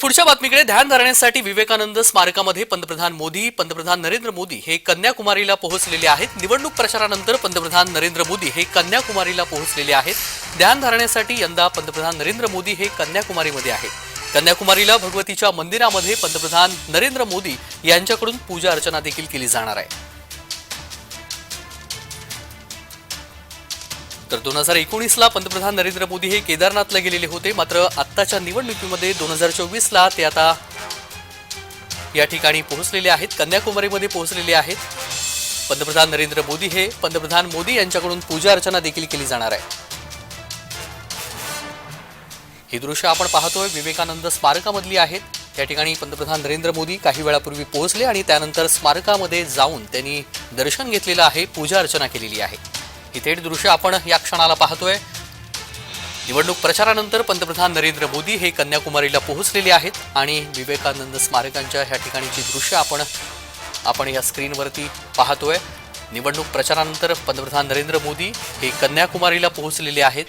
पुढच्या बातमीकडे ध्यान धरण्यासाठी विवेकानंद स्मारकामध्ये पंतप्रधान मोदी पंतप्रधान नरेंद्र मोदी हे कन्याकुमारीला पोहोचलेले आहेत. निवडणूक प्रचारानंतर पंतप्रधान नरेंद्र मोदी हे कन्याकुमारीला पोहोचलेले आहेत. ध्यान धरण्यासाठी यंदा पंतप्रधान नरेंद्र मोदी हे कन्याकुमारीमध्ये आहेत. कन्याकुमारीला भगवतीच्या मंदिरामध्ये पंतप्रधान नरेंद्र मोदी यांच्याकडून पूजा अर्चना देखील केली जाणार आहे. तर दोन हजार एकोणीसला पंतप्रधान नरेंद्र मोदी हे केदारनाथला गेलेले होते. मात्र आत्ताच्या निवडणुकीमध्ये दोन हजार चोवीसला ते आता या ठिकाणी पोहोचलेले आहेत कन्याकुमारीमध्ये पोहोचलेले आहेत. पंतप्रधान नरेंद्र मोदी हे पंतप्रधान मोदी यांच्याकडून पूजा अर्चना देखील केली जाणार आहे. ही दृश्य आपण पाहतोय. विवेकानंद स्मारकामधली आहेत. या ठिकाणी पंतप्रधान नरेंद्र मोदी काही वेळापूर्वी पोहोचले आणि त्यानंतर स्मारकामध्ये जाऊन त्यांनी दर्शन घेतलेलं आहे पूजा अर्चना केलेली आहे. ही थेट दृश्य आपण या क्षणाला पाहतोय. निवडणूक प्रचारानंतर पंतप्रधान नरेंद्र मोदी हे कन्याकुमारीला पोहोचलेले आहेत आणि विवेकानंद स्मारकांच्या ह्या ठिकाणीची दृश्य आपण आपण या स्क्रीनवरती पाहतोय. निवडणूक प्रचारानंतर पंतप्रधान नरेंद्र मोदी हे कन्याकुमारीला पोहोचलेले आहेत.